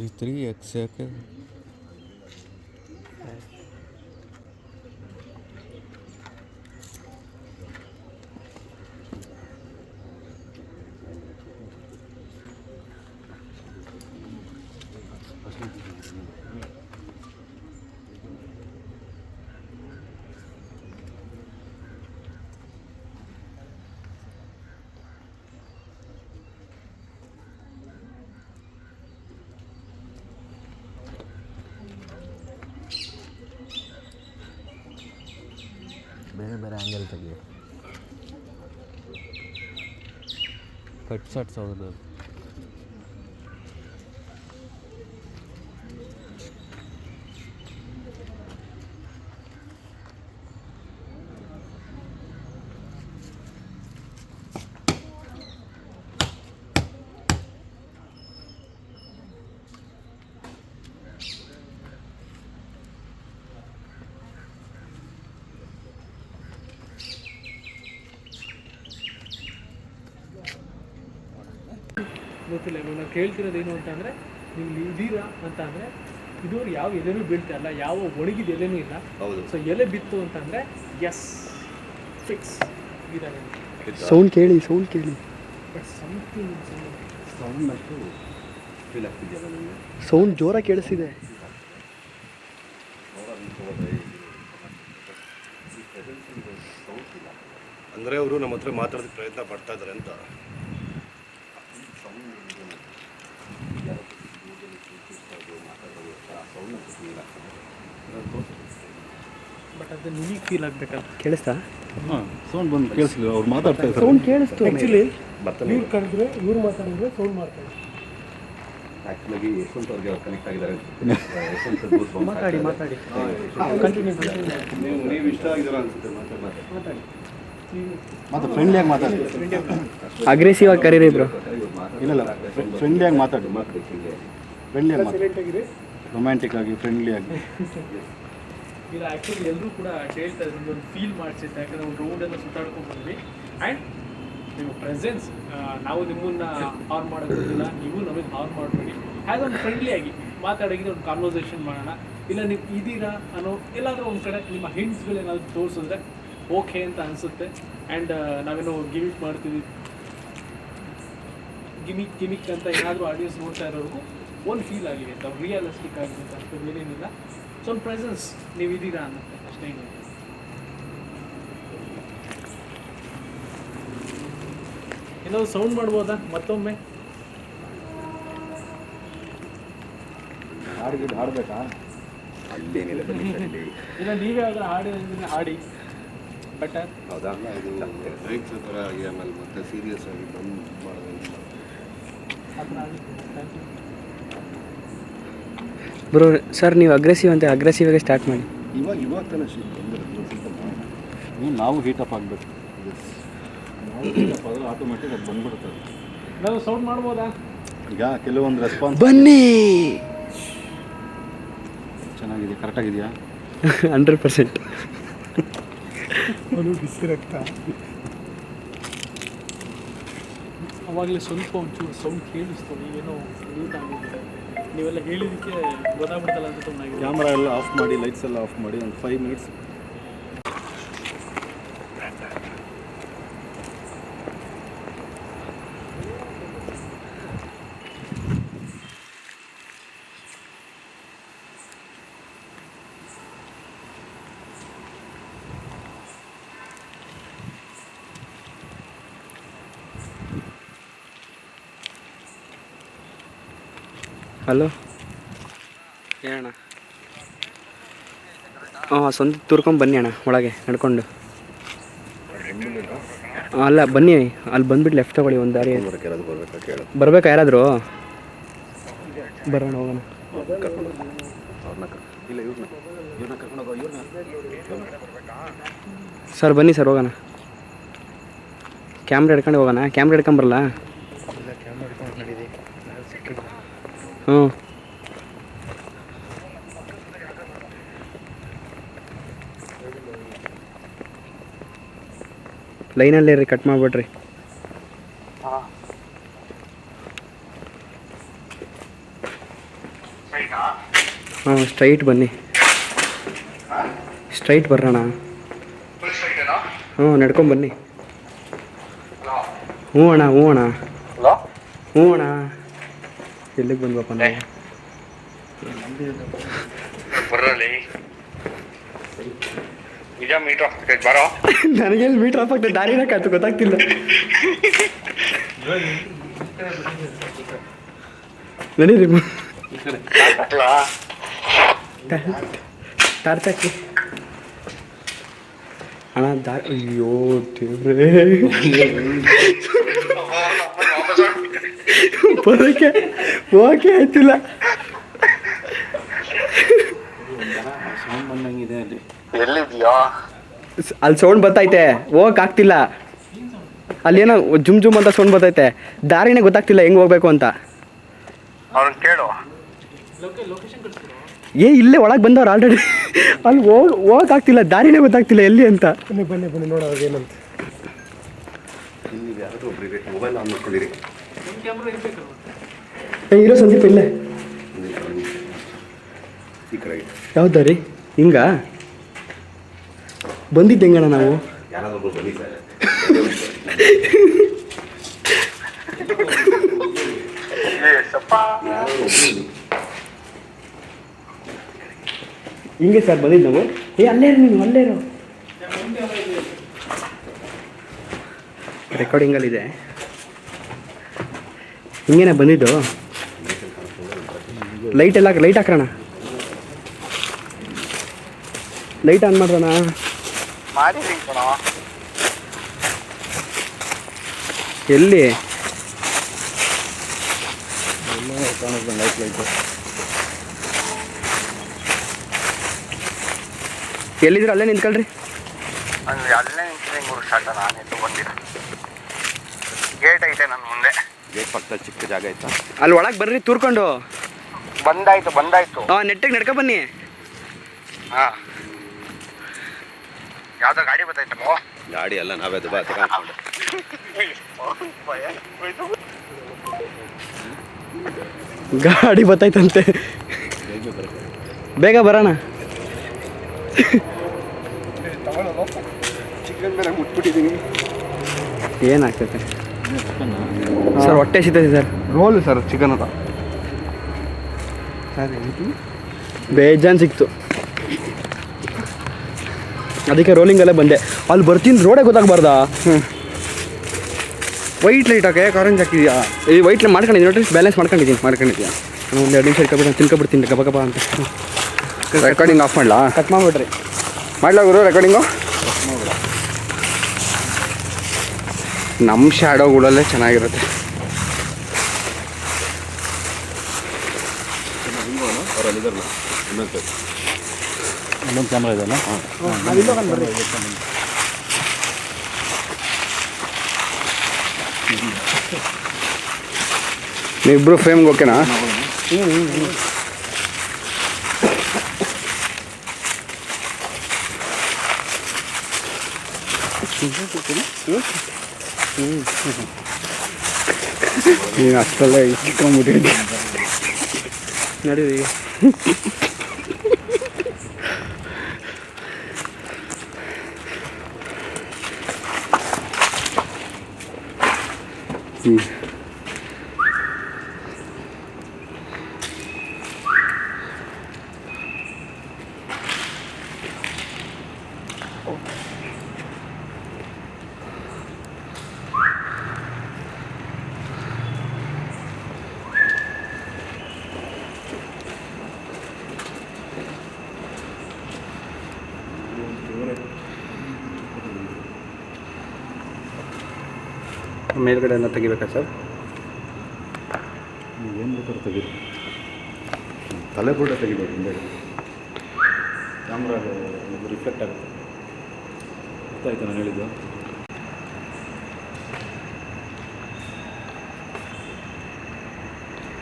Three three x second ಬೇರೆ angle ತೆಗಿ ನಾವು ಕೇಳ್ತಿರೋದು ಏನು ಅಂತಂದರೆ ನೀವು ಇದ್ದೀರಾ ಅಂತ ಅಂದರೆ ಇದುವರೆಗೆ ಯಾವ ಎಲೆನೂ ಬೀಳ್ತಾ ಇಲ್ಲ ಯಾವ ಒಣಗಿದ ಎಲೆನೂ ಇಲ್ಲ. ಹೌದು. ಸೊ ಎಲೆ ಬಿತ್ತು ಅಂತಂದರೆ ಎಸ್ ಫಿಕ್ಸ್ ಇದ್ದಾರೆ ಸೌಂಡ್ ಕೇಳಿ ಸೌಂಡ್ ಕೇಳಿ. ಬಟ್ ಸಮಥಿಂಗ್ ಸೌಂಡ್ ಅಂತೂ ಫೀಲ್ ಆಗ್ತಿದೆಯಲ್ಲ ನಿಮಗೆ? ಸೌಂಡ್ ಜೋರಾಗಿ ಕೇಳಿಸಿದೆ ಅಂದರೆ ಅವರು ನಮ್ಮ ಹತ್ರ ಮಾತಾಡೋದಕ್ಕೆ ಪ್ರಯತ್ನ ಪಡ್ತಾ ಇದ್ದಾರೆ ಅಂತ. ಬಟ್ ಅದು ನಿಮಗೆ ಫೀಲ್ ಆಗಬೇಕಲ್ಲ. ಕೇಳಿಸ್ತಾ? ಸೌಂಡ್ ಬಂದು ಕೇಳಿಸಿಲ್ಲ ಅವ್ರು ಮಾತಾಡ್ತಾ ಇದ್ದಾರೆ. ಸೌಂಡ್ ಕೇಳಿಸ್ತು. ಆ್ಯಕ್ಚುಲಿ ಇವ್ರು ಕರೆದ್ರೆ ಇವ್ರು ಮಾತಾಡಿದ್ರೆ ಸೌಂಡ್ ಮಾಡ್ತಾರೆ. ಆ್ಯಕ್ಚುಲಾಗಿ ಯಶವಂತ್ ಅವ್ರಿಗೆ ಅವ್ರು ಕನೆಕ್ಟ್ ಆಗಿದ್ದಾರೆ. ಯಶವಂತ್ booth bounce ಮಾತಾಡಿ ಮಾತಾಡಿ. ಕಂಟಿನ್ಯೂ ನೀವು ನೀವು ಇಷ್ಟ ಆಗಿದ್ದೀರ ಅನ್ಸುತ್ತೆ ಮಾತಾಡಿ ಮಾತಾಡಿ. ಮತ್ತೆ ಫ್ರೆಂಡ್ಲಿಯಾಗಿ ಮಾತಾಡಿ. ಅಗ್ರೆಸಿವ್ ಆಗಿ ಕರೀರಿ ಬ್ರೋ ಇಲ್ಲ ಇಲ್ಲ. ಫ್ರೆಂಡ್ಲಿಯಾಗಿ ಮಾತಾಡಿ. ಮಾತಾಡಿ ಫ್ರೆಂಡ್ಲಿ ಆಗಿ ಮಾತಾಡಿ. ರೊಮ್ಯಾಂಟಿಕ್ ಆಗಿ ಫ್ರೆಂಡ್ಲಿ ಆಗಿ. ಇಲ್ಲ ಆ್ಯಕ್ಚುಲಿ ಎಲ್ಲರೂ ಕೂಡ ಹೇಳ್ತಾ ಇದ್ರು ಒಂದು ಫೀಲ್ ಮಾಡಿಸುತ್ತೆ ಯಾಕಂದ್ರೆ ಒಂದು ರೌಂಡ್ ಎಲ್ಲ ಸುತ್ತಾಡ್ಕೊಂಡು ಬಂದ್ವಿ. ಆ್ಯಂಡ್ ನಿಮ್ಮ ಪ್ರೆಸೆನ್ಸ್ ನಾವು ನಿಮ್ಮನ್ನ ಹಾರ್ ಮಾಡೋದಿಲ್ಲ ನೀವು ನಮಗೆ ಹಾರ್ ಮಾಡಬೇಡಿ. ಹ್ಯಾಸ್ ಒಂದು ಫ್ರೆಂಡ್ಲಿ ಆಗಿ ಮಾತಾಡೋಕೆ ಒಂದು ಕಾನ್ವರ್ಸೇಷನ್ ಮಾಡೋಣ. ಇಲ್ಲ, ನೀವು ಇದ್ದೀರಾ ಅನ್ನೋ ಎಲ್ಲಾದರೂ ಒಂದು ಕಡೆ ನಿಮ್ಮ ಹಿಂಟ್ಸ್ಗಳೇನಾದ್ರು ತೋರಿಸಿದ್ರೆ ಓಕೆ ಅಂತ ಅನಿಸುತ್ತೆ. ಆ್ಯಂಡ್ ನಾವೇನೋ ಗಿಮಿಕ್ ಮಾಡ್ತೀವಿ ಗಿಮಿಕ್ ಗಿಮಿಕ್ ಅಂತ ಏನಾದರೂ ಆಡಿಯನ್ಸ್ ನೋಡ್ತಾ ಇರೋರ್ಗು ಒಂದು ಫೀಲ್ ಆಗಿದೆ. ಅಂತ ರಿಯಲಿಸ್ಟಿಕ್ ಆಗಿದೆ. ಅಂತ ಏನೇನಿಲ್ಲ. ಸೊ ಒಂದು ಪ್ರೆಸೆನ್ಸ್ ನೀವು ಇದ್ದೀರಾ ಅನ್ನತ್ತೆ. ಅಷ್ಟೇ ಏನು ಏನಾದ್ರು ಸೌಂಡ್ ಮಾಡ್ಬೋದಾ? ಮತ್ತೊಮ್ಮೆ? ಹಾಡಿಗೆ ಹಾಡಬೇಕಾ? ಅಲ್ಲೇನಿಲ್ಲ ಇಲ್ಲ. ನೀವೇ ಆದ್ರೆ ಹಾಡಿ ಅಂದ್ರೆ ಹಾಡಿ. ಬೆಟರ್ ಹೌದಾ? ಇದು ಬ್ರೇಕ್ಸ್ ಥರ ಆಗಿ ಆಮೇಲೆ ಮತ್ತೆ ಸೀರಿಯಸ್ ಆಗಿ ಬಂದು ಮಾಡೋದು. ಅದನ್ನ ಆಗಿ ಥ್ಯಾಂಕ್ ಯು ಬ್ರೋ ಸರ್ ನೀವು ಅಗ್ರೆಸಿವ್ ಅಂತ ಅಗ್ರೆಸಿವ್ ಆಗಿ ಸ್ಟಾರ್ಟ್ ಮಾಡಿ. ಇವಾಗ ಇವಾಗ ತಾನೇ ಸ್ವಲ್ಪ ನೀವು ನಾವು ಹೀಟಪ್ ಆಗಬೇಕು. ಆದರೆ ಆಟೋಮೆಟಿಕ್ ಅದು ಬಂದ್ಬಿಡುತ್ತೆ. ನಾವು ಸೌಂಡ್ ಮಾಡ್ಬೋದಾ? ಈಗ ಕೆಲವೊಂದು ರೆಸ್ಪಾನ್ಸ್ ಬನ್ನಿ! ಚೆನ್ನಾಗಿದೆ ಕರೆಕ್ಟಾಗಿದೆಯಾ ಹಂಡ್ರೆಡ್ ಪರ್ಸೆಂಟ್ ಅವಾಗಲೇ ಸ್ವಲ್ಪ ಒಂಚೂರು ಸೌಂಡ್ ಕೇಳಿಸ್ತದೆ ಏನೋ ಲೇಟ್ ಆಗಿದೆ ನೀವೆಲ್ಲ ಹೇಳಿದ್ದಕ್ಕೆ ಗೊತ್ತಾಗ್ಬಿಡ್ತಲ್ಲ ಅಂತ ಕ್ಯಾಮ್ರಾ ಎಲ್ಲ ಆಫ್ ಮಾಡಿ, ಲೈಟ್ಸ್ ಎಲ್ಲ ಆಫ್ ಮಾಡಿ, ಒಂದು ಫೈವ್ ಮಿನಿಟ್ಸ್ ಹಲೋ? ಹೇಳಣ್ಣ. ಹಾಂ ಸ್ವಂತ ತುರ್ಕೊಂಡು ಬನ್ನಿ ಅಣ್ಣ ಒಳಗೆ ನಡ್ಕೊಂಡು. ಅಲ್ಲ ಬನ್ನಿ ಅಲ್ಲಿ ಬಂದ್ಬಿಟ್ಟು ಲೆಫ್ಟ್ ತಗೊಳ್ಳಿ ಒಂದು ದಾರಿ. ಬರ್ಬೇಕಾ ಯಾರಾದರೂ? ಬರೋಣ ಹೋಗೋಣ. ಸರ್ ಬನ್ನಿ ಸರ್ ಹೋಗೋಣ. ಕ್ಯಾಮ್ರಾ ಹಿಡ್ಕೊಂಡು ಹೋಗೋಣ ಕ್ಯಾಮ್ರಾ ಹಿಡ್ಕೊಂಬರಲ್ಲ ಹ್ಞೂ. ಲೈನಲ್ಲೇ ರೀ ಕಟ್ ಮಾಡಿಬಿಡ್ರಿ. ಹಾಂ. ಸ್ಟ್ರೈಟ್ ಬನ್ನಿ. ಸ್ಟ್ರೈಟ್ ಬರೋಣ ಹ್ಞೂ ನಡ್ಕೊಂಡು ಬನ್ನಿ. ಹ್ಞೂ ಅಣ್ಣ ಹ್ಞೂ ಅಣ್ಣ. ಹ್ಞೂ ಅಣ್ಣ. ಎಲ್ಲಿಗೆ ಬಂದ್ವಪ್ಪ ನಾವು? ನನಗೆಲ್ಲಿ ಮೀಟರ್ ಆಫ್ ಆಗ್ತದೆ? ದಾರಿನ ಕಾಯ್ತು ಗೊತ್ತಾಗ್ತಿಲ್ಲ. ನಡೀರಿ ಹಾಕಿ ಅಣ್ಣ ದಾರಿ ಅಯ್ಯೋ ದೇವ್ರೇ. ಬರೋಕೆ ಹೋಗಕ್ಕೆ ಆಯ್ತಿಲ್ಲ. ಅಲ್ಲಿ ಅಲ್ಲಿ ಸೌಂಡ್ ಬರ್ತೈತೆ ಹೋಗಕ್ ಆಗ್ತಿಲ್ಲ. ಅಲ್ಲೇನೋ ಜುಮ್ ಜುಮ್ ಅಂತ ಸೌಂಡ್ ಬರ್ತೈತೆ ದಾರಿನೇ ಗೊತ್ತಾಗ್ತಿಲ್ಲ ಹೆಂಗ್ ಹೋಗ್ಬೇಕು ಅಂತ. ಏ ಇಲ್ಲೇ ಒಳಗೆ ಬಂದವ್ರು ಆಲ್ರೆಡಿ ಅಲ್ಲಿ ಹೋಗ್ ಹೋಗಕ್ ಆಗ್ತಿಲ್ಲ. ದಾರಿನೇ ಗೊತ್ತಾಗ್ತಿಲ್ಲ ಎಲ್ಲಿ ಅಂತ. ಇಲ್ಲಿ ಯಾರಾದ್ರೂ ಒಬ್ರಿಗೆ ಮೊಬೈಲ್ ಆನ್ ಮಾಡ್ಕೊಂಡಿರಿ. ಏ, ಇರೋ ಸಂದೀಪ್ ಇಲ್ಲೇ ಈ ಕಡೆ ಹಿಂಗ ಬಂದಿದ್ದೆ ಹೆಂಗಣ ನಾವು ಯಾರಾದ್ರೂ ಬನ್ನಿ ಸರ್ ಯಾರಾದ್ರೂ ಒಬ್ರು ಹಿಂಗೆ ಸರ್ ಬಂದಿದ್ದು ನಾವು? ಏ ಅಲ್ಲೇ ಇರು ನೀನು ಅಲ್ಲೇ ಇರು. ರೆಕಾರ್ಡಿಂಗಲ್ಲಿದೆ ಹಿಂಗೇನೆ ಬಂದಿದ್ದು? ಲೈಟ್ ಎಲ್ಲ ಲೈಟ್ ಹಾಕೋಣ ಲೈಟ್ ಆನ್ ಮಾಡೋಣ ಕಣೋ. ಎಲ್ಲಿ? ಎಲ್ಲಿದ್ರ? ಅಲ್ಲೇ ನಿಂತ್ಕೊಳ್ರಿ. ಅಲ್ಲಿ ನಿಂತಿದ್ದೀನಿ ಸ್ಟಾರ್ಟ್ ಬಂದಿರ ಗೇಟ್ ಐತೆ ನನ್ನ ಮುಂದೆ. ಗೇಟ್ ಪಕ್ಕದಲ್ಲಿ ಚಿಕ್ಕ ಜಾಗ ಆಯ್ತಾ ಅಲ್ಲಿ ಒಳಗೆ ಬರ್ರಿ ತೂರ್ಕೊಂಡು. ಬಂದಾಯ್ತು ಬಂದಾಯ್ತು. ಹಾಂ ನೆಟ್ಟಿಗೆ ನಡ್ಕೊ ಬನ್ನಿ. ಹಾ. ಯಾವ್ದೋ ಗಾಡಿ ಬರ್ತೈತಲ್ಲೋ ಗಾಡಿ ಎಲ್ಲ ನಾವೇ ದುಬಾ ತಗೊಂಡು ಗಾಡಿ ಬತ್ತೈತಂತೆ. ಬೇಗ ಬರೋಣ. ಚಿಕ್ಕ ಬೇರೆ ಮುಟ್ಬಿಟ್ಟಿದ್ದೀನಿ ಏನಾಗ್ತೈತೆ ಸರ್ ಹೊಟ್ಟೆ ಸಿಗ್ತದೆ ಸರ್. ರೋಲ್ ಸರ್ ಚಿಕನ್ ಅದ. ಬೇಜಾನ್ ಸಿಕ್ತು. ಅದಕ್ಕೆ ರೋಲಿಂಗಲ್ಲೇ ಬಂದೆ. ಅಲ್ಲಿ ಬರ್ತೀನಿ ರೋಡೇ ಗೊತ್ತಾಗಬಾರ್ದಾ? ವೈಟ್ ಲೈಟ್ ಹಾಕೆ ಆರೆಂಜ್ ಹಾಕಿದ್ಯಾ? ಈ ವೈಟ್ ಲೈಟ್ ಮಾಡ್ಕೊಂಡಿದ್ದೀನಿ. ನೋಡ್ರಿ ಬ್ಯಾಲೆನ್ಸ್ ಮಾಡ್ಕೊಂಡಿದ್ದೀನಿ ಮಾಡ್ಕೊಂಡಿದ್ಯಾ ನಾನು ಒಂದು ಎರಡು ನಿಮಿಷ ಇಟ್ಕೊಬಿಟ್ಟು ತಿನ್ಕೊಬಿಡ್ತೀನಿ ಗಬ ಗಬ ಅಂತ ರೆಕಾರ್ಡಿಂಗ್ ಆಫ್ ಮಾಡಲಾ? ಕಟ್ ಮಾಡಿಬಿಡ್ರಿ. ಮಾಡ್ಲಾ ಗುರು ರೆಕಾರ್ಡಿಂಗು ನಮ್ಮ ಶ್ಯಾಡೋಗಳಲ್ಲೇ ಚೆನ್ನಾಗಿರುತ್ತೆ. ಇನ್ನೊಂದು ಕ್ಯಾಮ್ರಾ ಇದೆಯಲ್ಲ? ನೀವಿಬ್ರು ಫ್ರೇಮ್ಗೆ ಓಕೆನಾ ನೀನು ಅಷ್ಟರಲ್ಲೇ ಇಟ್ಕೊಂಡ್ಬಿಟ್ಟಿದ್ದೆ ನಡೀರಿ ಮೇಲ್ಗಡೆ ಎಲ್ಲ ತೆಗಿಬೇಕಾ ಸರ್? ಏನು ಬೇಕಾದ್ರೂ ತೆಗೀರಿ. ತಲೆ ಕೂಡ ತೆಗಿಬೇಕು ಹಿಂದೆ. ಕ್ಯಾಮ್ರಾ ರಿಫ್ಲೆಕ್ಟ್ ಆಗುತ್ತೆ. ಗೊತ್ತಾಯ್ತು ನಾನು ಹೇಳಿದ್ದು?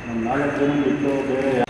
ನಾನು ನಾಲ್ಕು ಜನ ಬಿಟ್ಟು ಬೇರೆ ಯಾ-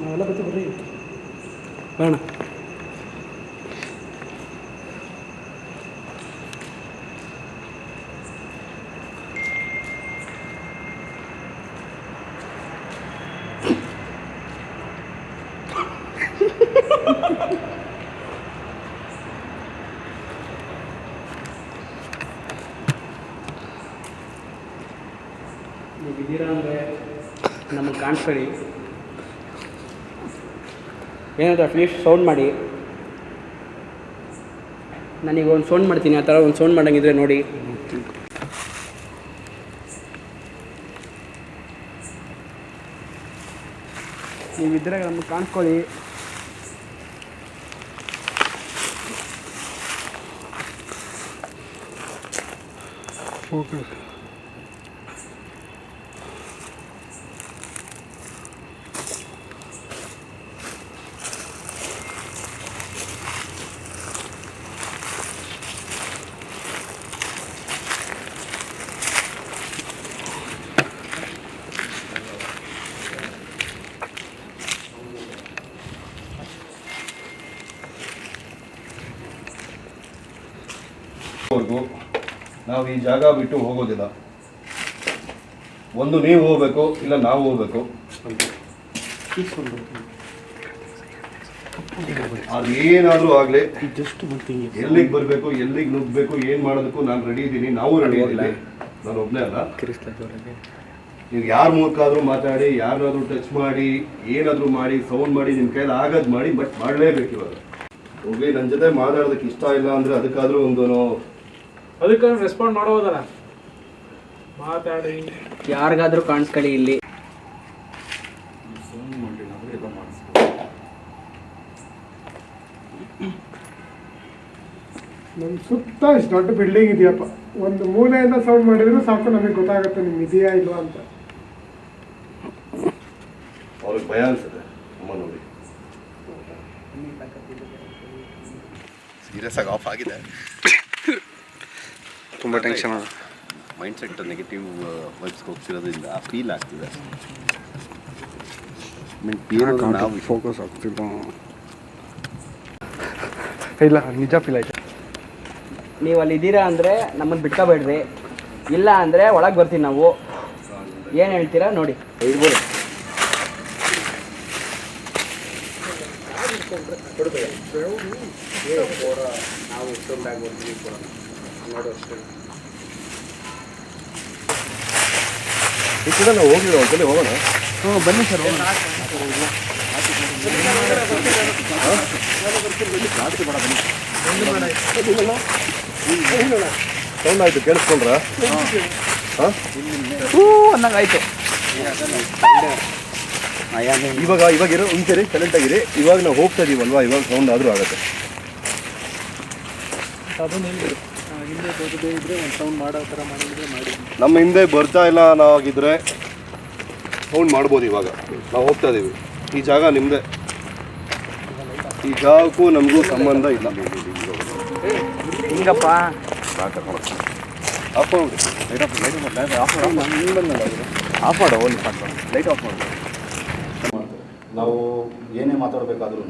ನಾವೆಲ್ಲ ಬರ್ತೀವಿ ಬರ್ರಿ ಬೇಡ ನೀವು ಇದ್ದೀರಾ ಅಂದರೆ ನಮಗೆ ಕಾಣಿಸ್ಕೊಳ್ಳಿ. ಏನಾದರೂ ಅಟ್ಲೀಸ್ಟ್ ಸೌಂಡ್ ಮಾಡಿ. ನಾನೀಗ ಒಂದು ಸೌಂಡ್ ಮಾಡ್ತೀನಿ, ಆ ಥರ ಒಂದು ಸೌಂಡ್ ಮಾಡಂಗಿದ್ರೆ ನೋಡಿ. ನೀವಿದ್ದರೆ ನಮಗೆ ಕಾಣಿಸ್ಕೊಳ್ಳಿ. ಓಕೆ ವರೆಗೂ ನಾವು ಈ ಜಾಗ ಬಿಟ್ಟು ಹೋಗೋದಿಲ್ಲ. ಒಂದು ನೀವು ಹೋಗಬೇಕು ಇಲ್ಲ ನಾವು ಹೋಗ್ಬೇಕು. ಅದೇನಾದ್ರೂ ಆಗ್ಲಿ ಎಲ್ಲಿಗೆ ಬರಬೇಕು ಎಲ್ಲಿಗೆ ನುಗ್ಗಬೇಕು ಏನು ಮಾಡೋದಕ್ಕೂ ನಾನು ರೆಡಿ ಇದ್ದೀನಿ ನಾವು ರೆಡಿ ಇಲ್ಲ ನಾನು ಒಬ್ಬನೇ ಅಲ್ಲ. ನೀವು ಯಾರ ಮೂಲಕ ಆದ್ರೂ ಮಾತಾಡಿ ಯಾರಾದರೂ ಟಚ್ ಮಾಡಿ ಏನಾದ್ರೂ ಮಾಡಿ ಸೌಂಡ್ ಮಾಡಿ ನಿಮ್ಮ ಕೈಯಲ್ಲಿ ಆಗೋದು ಮಾಡಿ ಬಟ್ ಮಾಡಲೇಬೇಕು ಇವಾಗ. ಹೋಗಿ ನನ್ನ ಜೊತೆ ಮಾತಾಡೋದಕ್ಕೆ ಇಷ್ಟ ಇಲ್ಲ ಅಂದ್ರೆ ಅದಕ್ಕಾದ್ರೂ ಒಂದು ಅದಕ್ಕೆ ರೆಸ್ಪಾಂಡ್ ಮಾಡೋದಲ್ಲ. ಮಾತಾಡಿ. ಯಾರಿಗಾದ್ರೂ ಕಾಣಿಸ್ಕೊಳ್ಳಿ ಇಲ್ಲಿ. ನಮ್ಮ ಸುತ್ತ ಇಷ್ಟು ದೊಡ್ಡ ಬಿಲ್ಡಿಂಗ್ ಇದೆಯಪ್ಪ. ಒಂದು ಮೂಲೆಯಿಂದ ಸೌಂಡ್ ಮಾಡಿದ್ರು ಸಾಕು ನಮಗೆ ಗೊತ್ತಾಗುತ್ತೆ ನಿಮ್ಗೆ ಇದೆಯಾ ಇಲ್ವಾ ಅಂತ. ಅವ್ರಿಗೆ ಭಯ ಅನ್ಸುತ್ತೆ ಅಮ್ಮ ನೋಡಿ. ಸೀರಿಯಸ್ ಆಗಿ ಆಫ್ ಆಗಿದೆ. ತುಂಬ ಟೆನ್ಷನ್ ಮೈಂಡ್ ಸೆಟ್ ನೆಗೆಟಿವ್ ವೈಬ್ಸ್ಗೆ ಹೋಗ್ತಿರೋದ್ರಿಂದ ಫೀಲ್ ಆಗ್ತಿದೆ ನಾವು ಫೋಕಸ್ ಆಗ್ತಿಲ್ಲ ಇಲ್ಲ ನಿಜ ಫೀಲ್ ಆಯ್ತು. ನೀವು ಅಲ್ಲಿ ಇದ್ದೀರಾ ಅಂದರೆ ನಮ್ಮನ್ನು ಬಿಟ್ಕೋಬೇಡ್ರಿ ಇಲ್ಲ ಅಂದರೆ ಒಳಗೆ ಬರ್ತೀವಿ ನಾವು. ಏನು ಹೇಳ್ತೀರಾ ನೋಡಿ. ಇರ್ಬೋದು ಈ ಕಡೆ ನಾವು ಹೋಗಿಲ್ಲ ಒಂದ್ಸಲಿ ಹೋಗೋಣ? ಹ್ಞೂ ಬನ್ನಿ ಸರ್ ಸೌಂಡ್ ಆಯಿತು ಕೇಳಿಸ್ಕೊಂಡ್ರ? ಹೂ? ಅನ್ನಂಗಾಯ್ತು ಇವಾಗ ಇವಾಗ ಇರೋ ಒಂದ್ಸರಿ ಸೈಲೆಂಟ್ ಆಗಿರಿ. ಇವಾಗ ನಾವು ಹೋಗ್ತಾ ಇದೀವಲ್ವಾ? ಇವಾಗ ಸೌಂಡ್ ಆದರೂ ಆಗುತ್ತೆ. ಅದನ್ನ ಹಿಂದೆ ಬರದೇ ಇದ್ರೆ ಒಂದು ಸೌಂಡ್ ಮಾಡೋ ಥರ ಮಾಡಿದ್ರೆ ಮಾಡಿ ನಮ್ಮ ಹಿಂದೆ ಬರ್ತಾ ಇಲ್ಲ ನಾವಾಗಿದ್ರೆ ಸೌಂಡ್ ಮಾಡ್ಬೋದು ಇವಾಗ. ನಾವು ಹೋಗ್ತಾ ಇದೀವಿ. ಈ ಜಾಗ ನಿಮ್ದೆ. ಈ ಜಾಗಕ್ಕೂ ನಮಗೂ ಸಂಬಂಧ ಇಲ್ಲ. ಹಿಂಗಪ್ಪ. ಆಫ್ ಮಾಡ್ಬಿಡಿ ಆಫ್ ಮಾಡೋ ಒಂದು ಲೈಟ್ ಆಫ್ ಮಾಡಿ ನಾವು ಏನೇ ಮಾತಾಡಬೇಕಾದ್ರೂ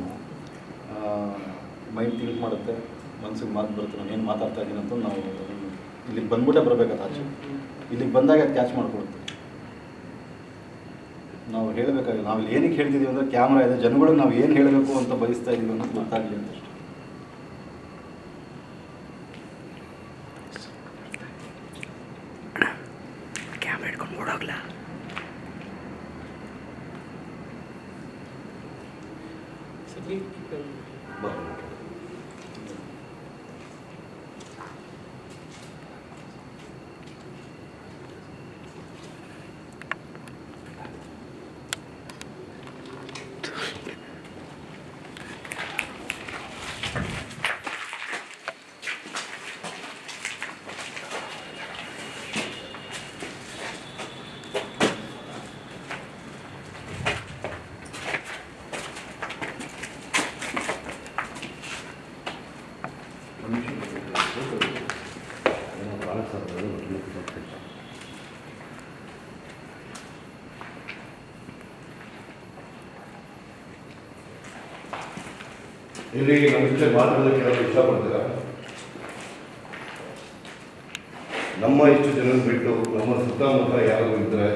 ಮೈಂಡ್ ಥಿಂಕ್ ಮಾಡುತ್ತೆ. ಮನ್ಸಿಗೆ ಮಾತು ಬರುತ್ತೆ, ನಾನು ಏನು ಮಾತಾಡ್ತಾ ಇದ್ದೀನಿ ಅಂತ ನಾವು ಇಲ್ಲಿಗೆ ಬಂದ್ಬಿಟ್ಟೇ ಬರಬೇಕಾದ ಆಚೆ ಇಲ್ಲಿಗೆ ಬಂದಾಗ ಅದು ಕ್ಯಾಚ್ ಮಾಡ್ಕೊಡುತ್ತೆ. ನಾವು ಹೇಳಬೇಕಾಗಿಲ್ಲ ನಾವು ಏನಕ್ಕೆ ಹೇಳ್ತಿದ್ದೀವಿ ಅಂದರೆ, ಕ್ಯಾಮ್ರಾ ಇದೆ, ಜನಗಳಿಗೆ ನಾವು ಏನು ಹೇಳಬೇಕು ಅಂತ ಬಯಸ್ತಾ ಇದ್ದೀವಿ ಅನ್ನೋದು ಗೊತ್ತಾಗಲಿ ಅಂತ. ಇಲ್ಲಿ ನಮ್ಮ ಜೊತೆ ಮಾತಾಡೋದಕ್ಕೆ ಯಾರು ಇಷ್ಟಪಡ್ತೀರ? ನಮ್ಮ ಇಷ್ಟು ಜನ ಬಿಟ್ಟು ನಮ್ಮ ಸುತ್ತಮುತ್ತ ಯಾರು ಇದ್ರೆ?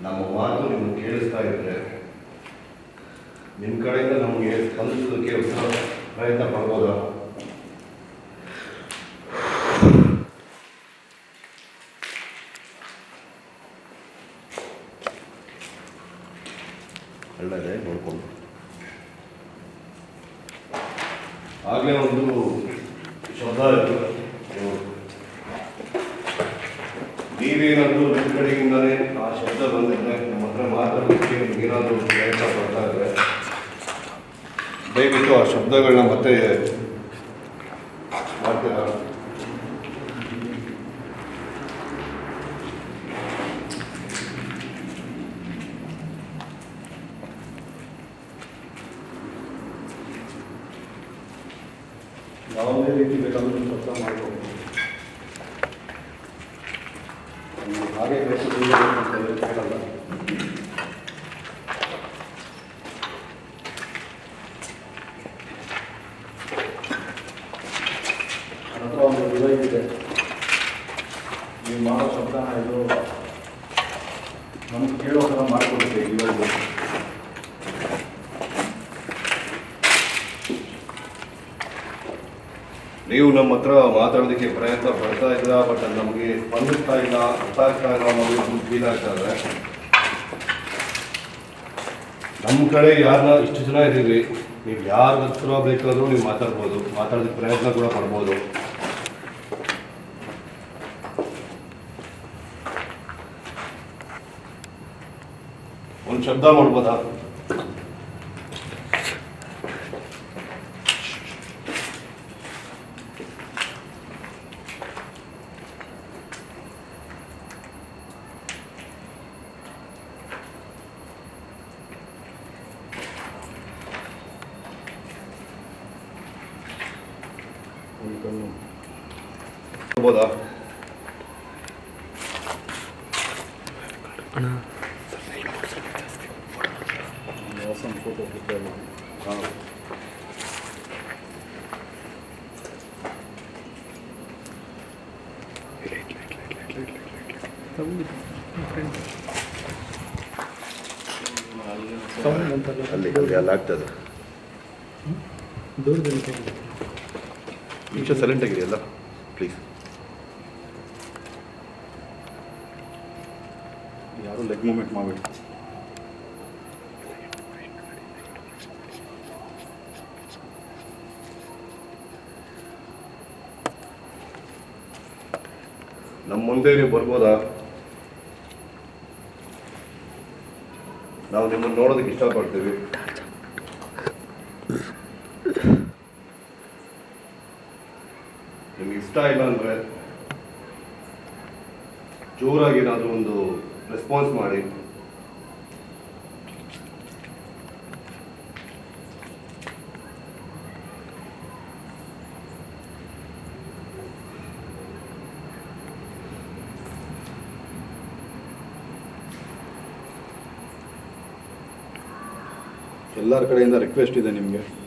ನಮ್ಮ ಮಾತು ನಿಮ್ಗೆ ಕೇಳಿಸ್ತಾ ಇದ್ರೆ ನಿಮ್ಮ ಕಡೆಯಿಂದ ನಮಗೆ ಸ್ಪಂದಿಸೋದಕ್ಕೆ ಪ್ರಯತ್ನ ಪಡ್ಬೋದಾ ಒಳ್ಳೆಯದೇ ನೋಡ್ಕೊಂಡು ಆಗಲೇ ಒಂದು ಶಬ್ದ ಇತ್ತು ನೀವು- ನೀವೇನಾದರೂ ನಿಮ್ಮ ಕಡೆಯಿಂದಲೇ ಆ ಶಬ್ದ ಬಂದಿದ್ರೆ ನಮ್ಮ ಹತ್ರ ಮಾತಾಡೋದಕ್ಕೆ ಏನಾದರೂ ಪ್ರಯತ್ನ ಪಡ್ತಾ ಇದ್ರೆ ದಯವಿಟ್ಟು ಆ ಶಬ್ದಗಳನ್ನ ಮತ್ತೆ ಯಾವುದೇ ರೀತಿ ಬೇಕಾದರೂ ಶಬ್ದ ಮಾಡ್ಬೋದು ನಮ್ಗೆ ಹಾಗೆ ಬೇಕು ಹೀಗೆ ಬೇಕು ಅಂತ ಹೇಳಿ ಕೇಳಲ್ಲ ನನ್ನ ಹತ್ರ ಒಂದು ಡಿವೈಸ್ ಇದೆ ನೀವು ಮಾಡೋ ಇದು ಕೇಳೋ ಥರ ಮಾಡಿಕೊಡುತ್ತೆ ನೀವು ನಮ್ಮ ಹತ್ರ ಮಾತಾಡೋದಕ್ಕೆ ಪ್ರಯತ್ನ ಪಡ್ತಾ ಇಲ್ಲ ಬಟ್ ನಮಗೆ ಸ್ಪಂದಿಸ್ತಾ ಇಲ್ಲ ಅರ್ಥ ಆಗ್ತಾ ಇಲ್ಲ ಅನ್ನೋದು ಫೀಲ್ ಆಗ್ತಾ ನಮ್ಮ ಕಡೆ ಯಾರನ್ನ ಇಷ್ಟು ಜನ ಇದ್ದೀವಿ ನೀವು ಯಾರ ಹತ್ರ ಬೇಕಾದರೂ ನೀವು ಮಾತಾಡ್ಬೋದು, ಮಾತಾಡೋದಕ್ಕೆ ಪ್ರಯತ್ನ ಕೂಡ ಪಡ್ಬೋದು. ಶಬ್ದ ಮಾಡ್ಬೋದಾ ಮಾಡ್ಬೋದಾ ಫೋಟೋ ಹಾಂ ಅಲ್ಲಿ ಅಲ್ಲಿ ಅಲ್ಲಿ ಆಗ್ತದೆ. ನಿಮಿಷ ಸೈಲೆಂಟ್ ಆಗಿದೆ ಅಲ್ಲ ಪ್ಲೀಸ್ ಯಾರು ಲೆಗ್ ಮೂಮೆಂಟ್ ಮಾಡಬೇಡಿ. ನಮ್ಮ ಮುಂದೆ ನೀವು ಬರ್ಬೋದಾ? ನಾವು ನಿಮ್ಮನ್ನು ನೋಡೋದಕ್ಕೆ ಇಷ್ಟಪಡ್ತೀವಿ. ನಿಮ್ಗೆ ಇಷ್ಟ ಇಲ್ಲ ಅಂದರೆ ಜೋರಾಗಿ ಏನಾದರೂ ಒಂದು ರೆಸ್ಪಾನ್ಸ್ ಮಾಡಿ. ಎಲ್ಲರ ಕಡೆಯಿಂದ ರಿಕ್ವೆಸ್ಟ್ ಇದೆ ನಿಮಗೆ.